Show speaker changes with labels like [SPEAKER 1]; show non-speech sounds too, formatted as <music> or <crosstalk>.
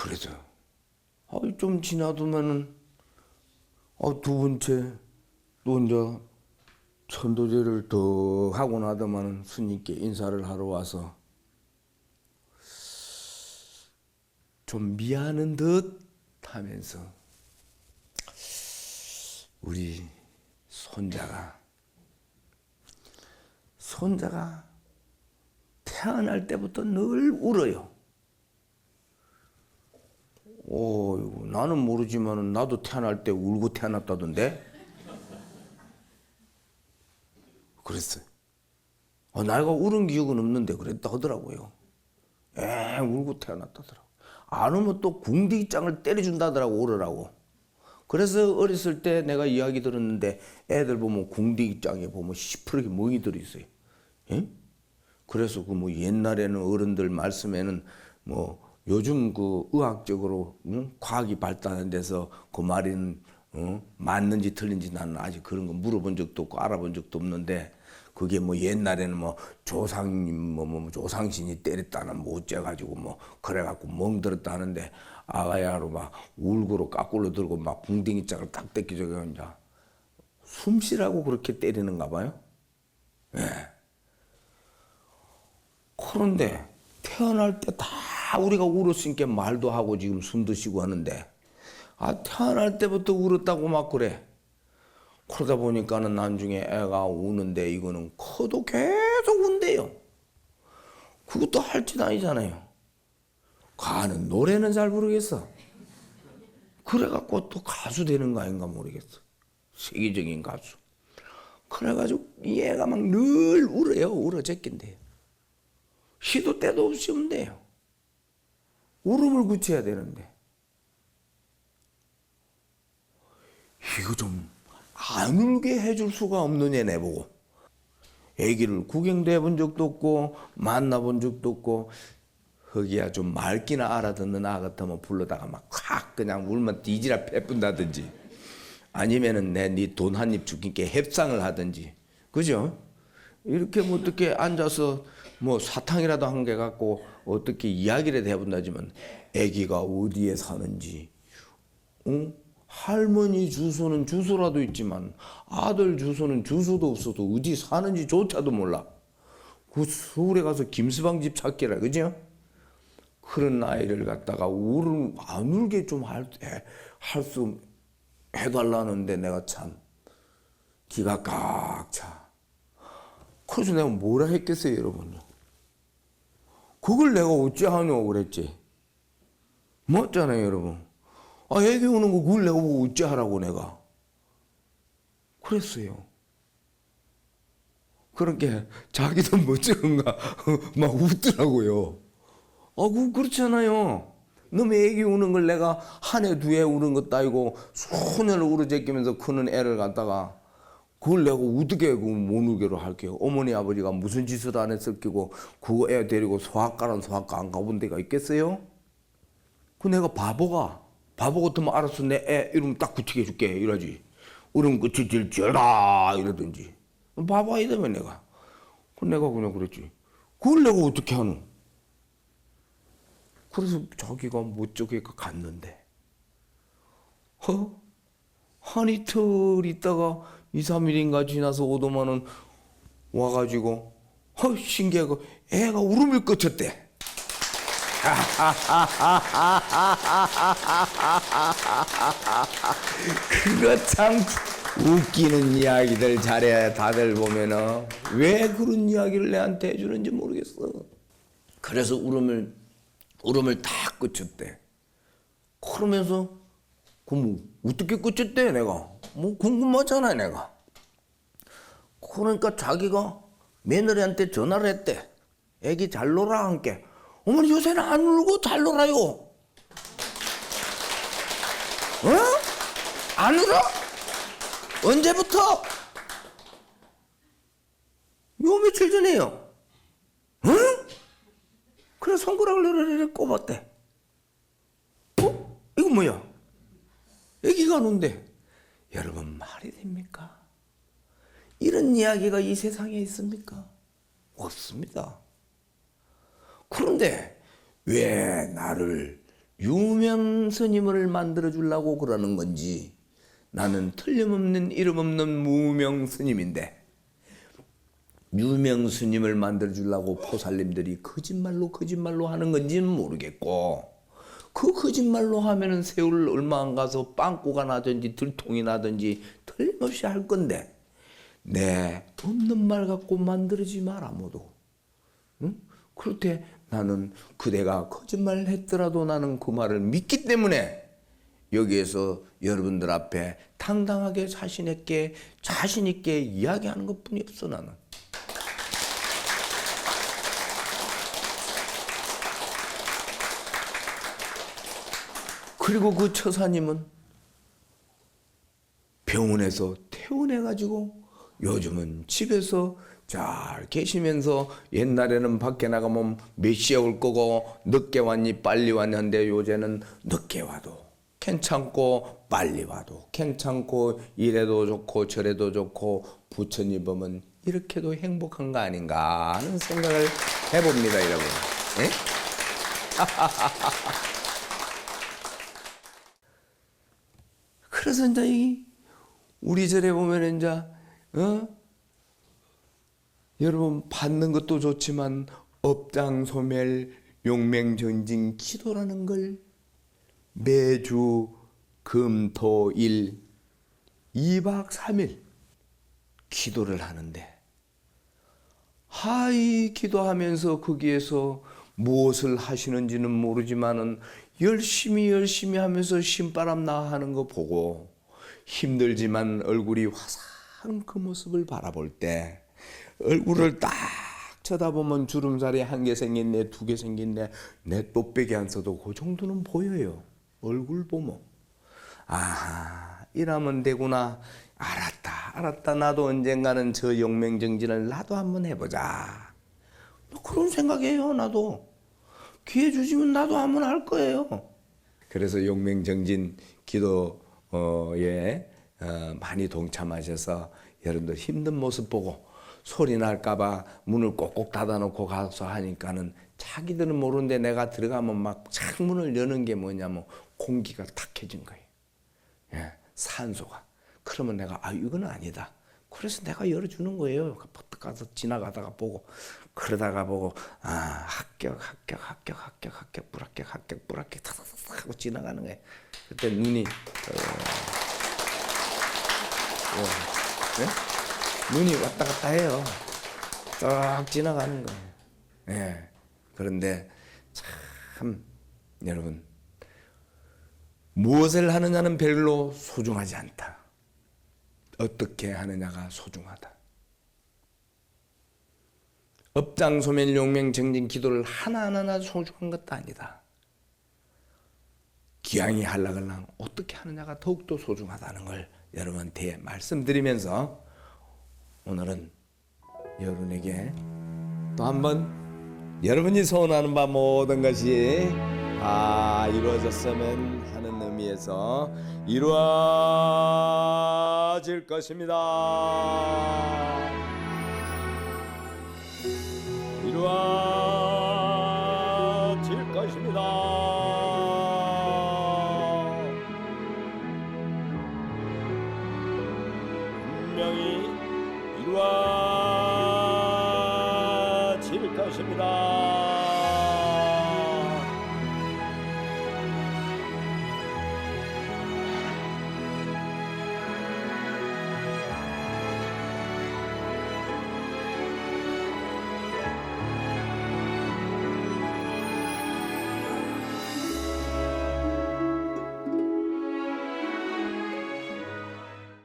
[SPEAKER 1] 그래도 아, 좀 지나두면은 아, 두 번째 또 이제 천도제를 더 하고 나더만은 스님께 인사를 하러 와서 좀 미안한 듯 하면서 우리 손자가 손자가 태어날 때부터 늘 울어요. 오, 나는 모르지만은 나도 태어날 때 울고 태어났다던데. 그랬어요. 아, 나이가 울은 기억은 없는데 그랬다 하더라고요. 에 울고 태어났다더라고. 안 오면 또 궁디장을 때려준다더라고 울으라고. 그래서 어렸을 때 내가 이야기 들었는데 애들 보면 궁디장에 보면 시퍼렇게 멍이 들어 있어요. 예? 그래서 그 뭐 옛날에는 어른들 말씀에는 뭐 요즘 그 의학적으로 응? 과학이 발달한 데서 그 말은 어? 맞는지 틀린지 나는 아직 그런 거 물어본 적도 없고 알아본 적도 없는데 그게 뭐 옛날에는 뭐 조상님 뭐, 뭐, 뭐 조상신이 때렸다는 뭐 어째가지고 뭐 그래 갖고 멍들었다 하는데 아가야로 막 울고로 까꿀로 들고 막 붕댕이 짝을 딱 떼끼저고 이제 숨 쉬라고 그렇게 때리는가 봐요. 예. 그런데 태어날 때 다 우리가 울었으니까 말도 하고 지금 숨도 쉬고 하는데 아 태어날 때부터 울었다고 막 그래. 그러다 보니까는 나중에 애가 우는데 이거는 커도 계속 운대요. 그것도 할 짓 아니잖아요. 가는 노래는 잘 부르겠어. 그래갖고 또 가수 되는 거 아닌가 모르겠어. 세계적인 가수. 그래가지고 이 애가 막 늘 울어요. 울어 제낀대요. 시도 때도 없이 운대요. 울음을 그쳐야 되는데. 이거 좀 안 울게 해줄 수가 애 내보고. 애기를 구경도 해본 적도 없고, 만나본 적도 없고, 흑이야 좀 맑기나 알아듣는 아 같으면 불러다가 막확 그냥 울면 뒤지라 패분다든지 아니면은 내 네 돈 한 입 주기께 협상을 하든지 그죠? 이렇게 뭐 어떻게 앉아서 뭐 사탕이라도 한 개 갖고 어떻게 이야기를 해본다지만 아기가 어디에 사는지 응? 할머니 주소는 주소라도 있지만 아들 주소는 주소도 없어도 어디 사는지 조차도 몰라. 그 서울에 가서 김서방 집 찾기라 그죠? 그런 아이를 갖다가 울, 안 울게 좀 할수 해달라는데 내가 참 기가 꽉 차. 그래서 내가 뭐라 했겠어요, 여러분요? 그걸 내가 어찌 하냐고 그랬지. 맞잖아요, 여러분. 아, 애기 우는 거 그걸 내가 뭐 어찌 하라고 내가. 그랬어요. 그렇게 자기도 <laughs> 멋쩍은가 <laughs> 막 웃더라고요. 아, 그 그렇잖아요. 너무 애기 우는 걸 내가 한 해, 두 해 우는 것도 아니고 소년을 우러제끼면서 크는 애를 갖다가 그걸 내가 어떻게 그못 울게로 할게요. 어머니 아버지가 무슨 짓을 안 했을 끼고 그 애 데리고 소아과란 소아과 안 가본 데가 있겠어요? 그 내가 바보가 바보 같으면 알았어 내 애 이러면 딱 구치게 해줄게 이러지. 울음 끝이 질질다 이러든지. 바보 아니다며 내가. 그 내가 그냥 그랬지. 그걸 내가 어떻게 하노? 그래서 자기가 못저게 갔는데 허? 한 이틀 있다가 2, 3일인가 지나서 오더만은 와가지고 허 신기하고 애가 울음을 끄쳤대. <laughs> 그거 참 웃기는 이야기들 잘해 다들 보면은 왜 그런 이야기를 내한테 해주는지 모르겠어. 그래서 울음을 울음을 다 끝쳤대. 그러면서 그뭐 어떻게 끝쳤대 내가 뭐 궁금하잖아 내가. 그러니까 자기가 며느리한테 전화를 했대. 애기 잘 놀아 함께. 어머니 요새는 안 울고 잘 놀아요. 어? 안 울어? 언제부터? 요 며칠 전에요. 응? 그래 손가락을 꼽았대. 어? 이거 뭐야? 애기가 노는데 여러분 말이 됩니까? 이런 이야기가 이 세상에 있습니까? 없습니다. 그런데 왜 나를 유명 스님을 만들어 주려고 그러는 건지 나는 틀림없는 이름 없는 무명 스님인데 유명 스님을 만들어 주려고 포살림들이 거짓말로 거짓말로 하는 건지는 모르겠고 그 거짓말로 하면은 세월 얼마 안 가서 빵꾸가 나든지 들통이 나든지 틀림없이 할 건데 내 없는 말 갖고 만들지 마라 모두 응? 그럴 때 나는 그대가 거짓말을 했더라도 나는 그 말을 믿기 때문에 여기에서 여러분들 앞에 당당하게 자신 있게 자신 있게 이야기하는 것뿐이 없어 나는. 그리고 그 처사님은 병원에서 퇴원해가지고 요즘은 집에서 잘 계시면서 옛날에는 밖에 나가면 몇 시에 올 거고 늦게 왔니 빨리 왔는데 요새는 늦게 와도 괜찮고 빨리 와도 괜찮고 이래도 좋고 저래도 좋고 부처님 보면 이렇게도 행복한 거 아닌가 하는 생각을 해봅니다 여러분 <laughs> 그래서 이제 이 우리 절에 보면 이제 어? 여러분 받는 것도 좋지만 업장 소멸 용맹 전진 기도라는 걸 매주 금토일 2박 3일 기도를 하는데 하이 기도하면서 거기에서 무엇을 하시는지는 모르지만은 열심히 열심히 하면서 신바람 나 하는 거 보고 힘들지만 얼굴이 화사한 그 모습을 바라볼 때 얼굴을 딱 쳐다보면 주름살이 한 개 생겼네 두 개 생겼네 내 똑배기 안 써도 그 정도는 보여요. 얼굴 보면. 아 이러면 되구나. 알았다 알았다. 나도 언젠가는 저 용맹정진을 나도 한번 해보자. 뭐 그런 생각이에요 나도 기회 주시면 나도 한번 할 거예요 그래서 용맹정진 기도에 어, 많이 동참하셔서 여러분들 힘든 모습 보고 소리 날까봐 문을 꼭꼭 닫아놓고 가서 하니까는 자기들은 모르는데 내가 들어가면 막 창문을 여는 게 뭐냐면 공기가 탁해진 거예요. 예, 산소가. 그러면 내가 아 이건 아니다. 그래서 내가 열어주는 거예요. 가서 지나가다가 보고 그러다가 보고 아 합격 합격 합격 합격 합격 불합격 합격 불합격 탁탁탁 하고 지나가는 거예요. 그때 눈이 어, 어, 네? 눈이 왔다 갔다 해요. 쫙 지나가는 거예요. 예. 그런데 참 여러분 무엇을 하느냐는 별로 소중하지 않다. 어떻게 하느냐가 소중하다. 업장 소멸 용맹 정진 기도를 하나하나 소중한 것도 아니다. 기왕이 하려면 어떻게 하느냐가 더욱더 소중하다는 걸 여러분한테 말씀드리면서 오늘은 여러분에게 또 한번 여러분이 소원하는 바 모든 것이 다 이루어졌으면 하는 의미에서 이루어질 것입니다. 이루어질 것입니다. 분명히 이루어